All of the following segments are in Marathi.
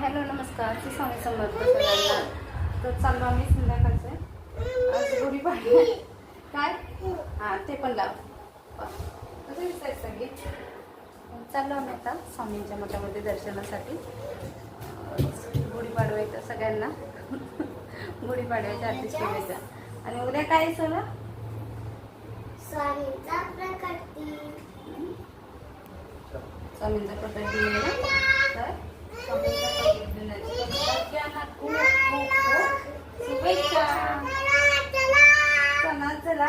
हॅलो नमस्कार. श्री स्वामी समर्थ तर चाललो आम्ही संध्याकाळचं. आज गुढी पाडली काय? हां ते पण लाव. कसं दिसतंय सगळे? चाललो आम्ही आता स्वामींच्या मठामध्ये दर्शनासाठी. गुढीपाडवायचं सगळ्यांना. गुढीपाडव्याच्या आरती केल्याच्या आणि उद्या काय सगळं स्वामींचा प्रकटी स्वामींचा प्रकट ना? तर स्वामींचा प्रकट दिनाच्या सगळ्यांना खूप खूप खूप शुभेच्छा चला चला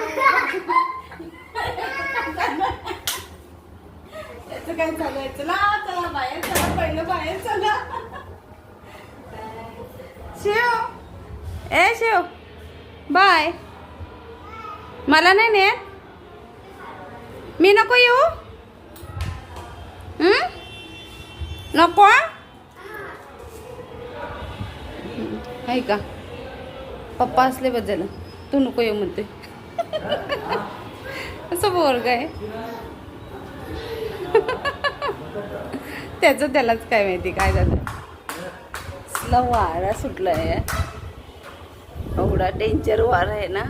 याचं काय चालू आहे चला चला बाहेर चला पहिलं बाहेर चला शिव ए शिव. बाय. मला नाही ने मी नको येऊ. हं? नको? आहे का? पप्पा असले बद्दल तू नको येऊ म्हणते. असं बोर्ग आहे. त्याचं त्यालाच काय माहिती काय झालं. असला वारा सुटलाय. एवढा डेंजर वारा आहे ना.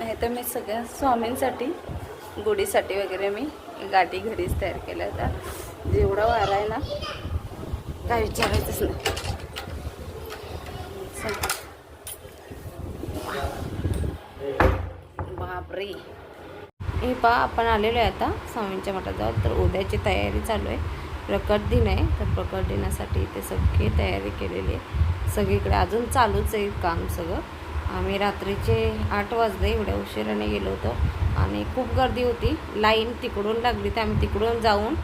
हे तर मी सगळ्या स्वामींसाठी गुढीसाठी वगैरे मी गाठी घरीच तयार केल्या होत्या. जेवढा वारा आहे ना काय विचारायचंच नाही बापरे हे पा आपण आलेलो आहे आता स्वामींच्या मठात जाऊ तर उद्याची तयारी चालू आहे. प्रकट दिन आहे. तर प्रकट दिनासाठी इथे सगळी तयारी केलेली आहे. सगळीकडे अजून चालूच आहे काम सगळं. आम्ही रात्रीचे आठ वाजले एवढ्या उशिराने गेलो होतो. आणि खूप गर्दी होती. लाईन तिकडून लागली तर आम्ही तिकडून जाऊन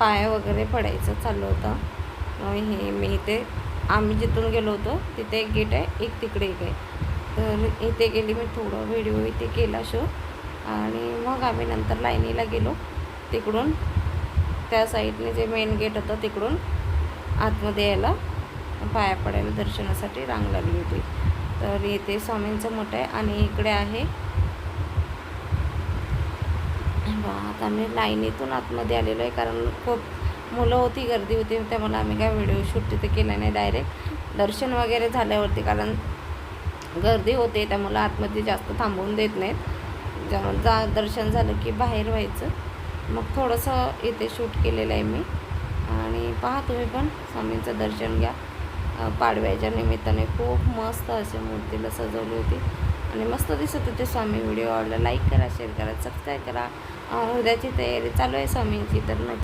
पाया वगैरे पडायचं चाललं होतं. हे मी इथे आम्ही जिथून गेलो होतो तिथे एक गेट आहे एक तिकडे एक आहे. तर इथे गेली मी थोडं व्हिडिओ इथे केला शो आणि मग आम्ही नंतर लाईनीला गेलो. तिकडून त्या साईडने जे मेन गेट होतं तिकडून आतमध्ये यायला पाया पडायला दर्शनासाठी रांग लागली होती. तर इथे स्वामींचं मठ आहे आणि इकडे आहे. बा, आता आम्ही लाईनीतून आतमध्ये आलेलो आहे कारण खूप मुलं होती गर्दी होती त्यामुळे आम्ही काय व्हिडिओ शूट तिथे केला नाही डायरेक्ट दर्शन वगैरे झाल्यावरती कारण गर्दी होते त्यामुळं आतमध्ये जास्त थांबवून देत नाहीत. ज्यामुळे जा दर्शन झालं की बाहेर व्हायचं. मग थोडंसं इथे शूट केलेलं आहे मी. आणि पहा तुम्ही पण स्वामींचं दर्शन घ्या. पाडव्याच्या निमित्ताने खूप मस्त अशी मूर्तीला सजवली होती. आणि मस्त दिसत होते स्वामी. व्हिडिओ आवडला लाईक करा शेअर करा सबस्क्राईब करा. उद्याची तयारी चालू आहे स्वामींची तर नक्की